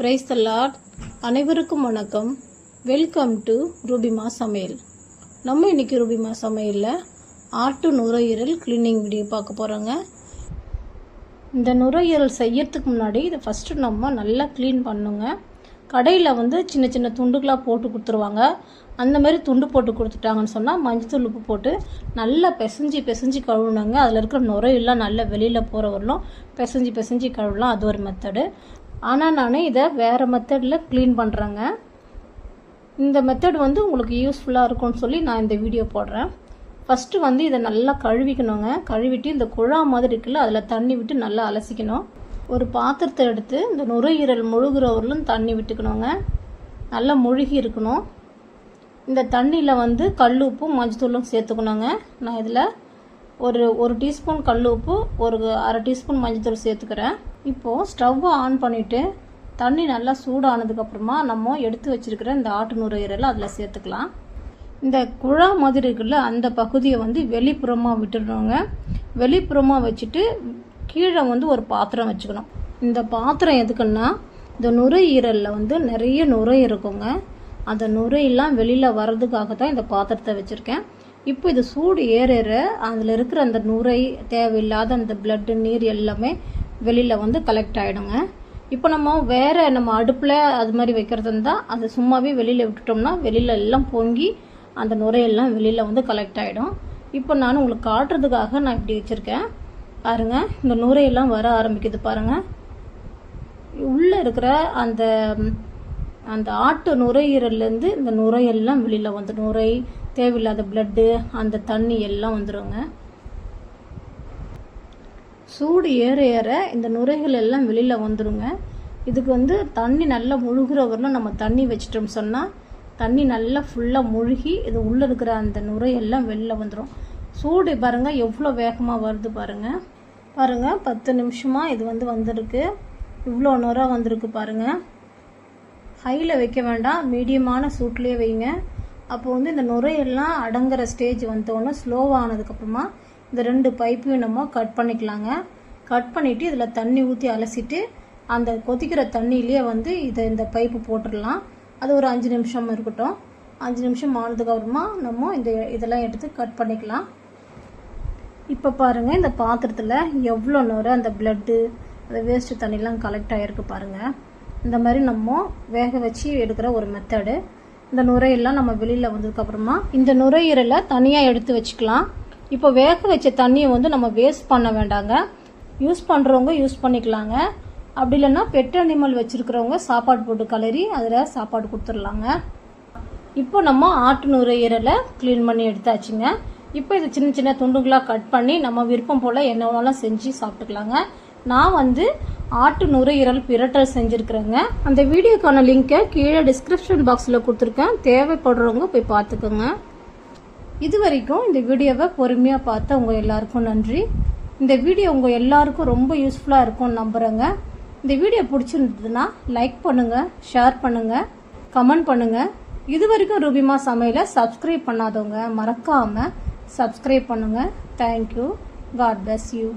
Praise the Lord அனைவருக்கும் வணக்கம். Welcome to Rubima சமையல் நம்ம இன்னைக்கு ரூபிமா சமையலில் ஆட்டு நுரையீரல் க்ளீனிங் வீடியோ பார்க்க போகிறோங்க இந்த நுரையீரல் செய்யறதுக்கு முன்னாடி இதை ஃபஸ்ட்டு நம்ம நல்லா க்ளீன் பண்ணுங்க. கடையில் வந்து சின்ன சின்ன துண்டுகளாக போட்டு கொடுத்துருவாங்க. அந்த மாதிரி துண்டு போட்டு கொடுத்துட்டாங்கன்னு சொன்னால் மஞ்சத்தூள் உப்பு போட்டு நல்லா பிசைஞ்சு பிசைஞ்சு கழுவுனாங்க அதில் இருக்கிற நுரையெல்லாம் நல்லா வெளியில் போகிற வரலும் பிசைஞ்சு பிசைஞ்சு கழுவலாம். அது ஒரு மெத்தடு ஆனால் நான் இதை வேறு மெத்தடில் க்ளீன் பண்ணுறேங்க இந்த மெத்தட் வந்து உங்களுக்கு யூஸ்ஃபுல்லாக இருக்கும்னு சொல்லி நான் இந்த வீடியோ போடுறேன். ஃபஸ்ட்டு வந்து இதை நல்லா கழுவிக்கணுங்க. கழுவிட்டு இந்த குழா மாதிரி இருக்குல்ல அதில் தண்ணி விட்டு நல்லா அலசிக்கணும். ஒரு பாத்திரத்தை எடுத்து இந்த நுரையீரல் முழுகிறவர்களும் தண்ணி விட்டுக்கணுங்க. நல்லா முழுகி இருக்கணும். இந்த தண்ணியில் வந்து கல் உப்பும் மஞ்சத்தூளும் சேர்த்துக்கணுங்க. நான் இதில் ஒரு ஒரு டீஸ்பூன் கல் உப்பு ஒரு அரை டீஸ்பூன் மஞ்சத்தூள் சேர்த்துக்கிறேன். இப்போது ஸ்டவ்வை ஆன் பண்ணிவிட்டு தண்ணி நல்லா சூடானதுக்கப்புறமா நம்ம எடுத்து வச்சிருக்கிற இந்த ஆட்டு நுரையீரலை அதில் சேர்த்துக்கலாம். இந்த குழா மாதிரி இருக்குல்ல அந்த பகுதியை வந்து வெளிப்புறமாக விட்டுடணுங்க வெளிப்புறமாக வச்சுட்டு கீழே வந்து ஒரு பாத்திரம் வச்சுக்கணும். இந்த பாத்திரம் எதுக்குன்னா இந்த நுரையீரலில் வந்து நிறைய நுரை இருக்குங்க. அந்த நுரையெல்லாம் வெளியில் வர்றதுக்காக தான் இந்த பாத்திரத்தை வச்சுருக்கேன். இப்போ இது சூடு ஏற ஏற அதில் இருக்கிற அந்த நுரை தேவையில்லாத அந்த பிளட்டு நீர் எல்லாமே வெளியில் வந்து கலெக்ட் ஆகிடுங்க இப்போ நம்ம வேறு நம்ம அடுப்பில் அது மாதிரி வைக்கிறது இருந்தால் அதை சும்மாவே வெளியில் விட்டுட்டோம்னா வெளியில் எல்லாம் பொங்கி அந்த நுரையெல்லாம் வெளியில் வந்து கலெக்ட் ஆகிடும் இப்போ நான் உங்களுக்கு காட்டுறதுக்காக நான் இப்படி வச்சுருக்கேன். பாருங்க இந்த நுரையெல்லாம் வர ஆரம்பிக்குது பாருங்கள் உள்ளே இருக்கிற அந்த அந்த ஆட்டு நுரையீரல்லேருந்து இந்த நுரையெல்லாம் வெளியில் வந்து நுரை தேவையில்லாத பிளட்டு அந்த தண்ணி எல்லாம் வந்துடுங்க சூடு ஏற ஏற இந்த நுரைகள் எல்லாம் வெளியில் வந்துடுங்க இதுக்கு வந்து தண்ணி நல்லா முழுகிற வரலும் நம்ம தண்ணி வச்சிட்டோம் சொன்னால் தண்ணி நல்லா ஃபுல்லாக முழுகி இது உள்ளே இருக்கிற அந்த நுரையெல்லாம் வெளில வந்துடும் சூடு பாருங்கள் எவ்வளோ வேகமாக வருது பாருங்கள் பாருங்கள் பத்து நிமிஷமாக இது வந்து வந்திருக்கு. இவ்வளோ நுரை வந்திருக்கு பாருங்கள் ஹையில் வைக்க வேண்டாம் மீடியமான சூட்லேயே வைங்க. அப்போ வந்து இந்த நுரையெல்லாம் அடங்குற ஸ்டேஜ் வந்தோடனே ஸ்லோவானதுக்கப்புறமா இந்த ரெண்டு பைப்பையும் நம்ம கட் பண்ணிக்கலாங்க. கட் பண்ணிவிட்டு இதில் தண்ணி ஊற்றி அலசிட்டு அந்த கொதிக்கிற தண்ணியிலேயே வந்து இதை இந்த பைப்பு போட்டுடலாம். அது ஒரு அஞ்சு நிமிஷம் இருக்கட்டும். அஞ்சு நிமிஷம் ஆனதுக்கப்புறமா நம்ம இந்த இதெல்லாம் எடுத்து கட் பண்ணிக்கலாம். இப்போ பாருங்கள் இந்த பாத்திரத்தில் எவ்வளோ நேரம் அந்த பிளட்டு அந்த வேஸ்ட்டு தண்ணிலாம் கலெக்ட் ஆகிருக்கு பாருங்கள் இந்த மாதிரி நம்ம வேக வச்சு எடுக்கிற ஒரு மெத்தடு இந்த நுரையெல்லாம் நம்ம வெளியில் வந்ததுக்கப்புறமா இந்த நுரையீரலை தனியாக எடுத்து வச்சுக்கலாம். இப்போ வேக வச்ச தண்ணியை வந்து நம்ம வேஸ்ட் பண்ண வேண்டாங்க. யூஸ் பண்ணுறவங்க யூஸ் பண்ணிக்கலாங்க. அப்படி இல்லைன்னா பெட் அனிமல் வச்சுருக்கிறவங்க சாப்பாடு போட்டு கலரி அதில் சாப்பாடு கொடுத்துர்லாங்க இப்போ நம்ம ஆட்டு நுரையீரலை க்ளீன் பண்ணி எடுத்தாச்சுங்க. இப்போ இது சின்ன சின்ன துண்டுகளாக கட் பண்ணி நம்ம விருப்பம் போல் என்ன வேணாலும் செஞ்சு சாப்பிட்டுக்கலாங்க. நான் வந்து ஆட்டு நுரையீரல் பிரட்டல் செஞ்சுருக்குறேங்க. அந்த வீடியோக்கான லிங்கை கீழே டிஸ்கிரிப்ஷன் பாக்ஸில் கொடுத்துருக்கேன். தேவைப்படுறவங்க போய் பார்த்துக்கோங்க. இது வரைக்கும் இந்த வீடியோவை பொறுமையாக பார்த்த உங்கள் எல்லாருக்கும் நன்றி. இந்த வீடியோ உங்கள் எல்லாருக்கும் ரொம்ப யூஸ்ஃபுல்லாக இருக்கும்னு நம்புகிறேங்க இந்த வீடியோ பிடிச்சிருந்ததுன்னா லைக் பண்ணுங்கள் ஷேர் பண்ணுங்கள் கமெண்ட் பண்ணுங்கள் இது வரைக்கும் ரூபிமா சமையலை சப்ஸ்கிரைப் பண்ணாதவங்க மறக்காமல் சப்ஸ்கிரைப் பண்ணுங்கள் தேங்க்யூ காட் பிளஸ் யூ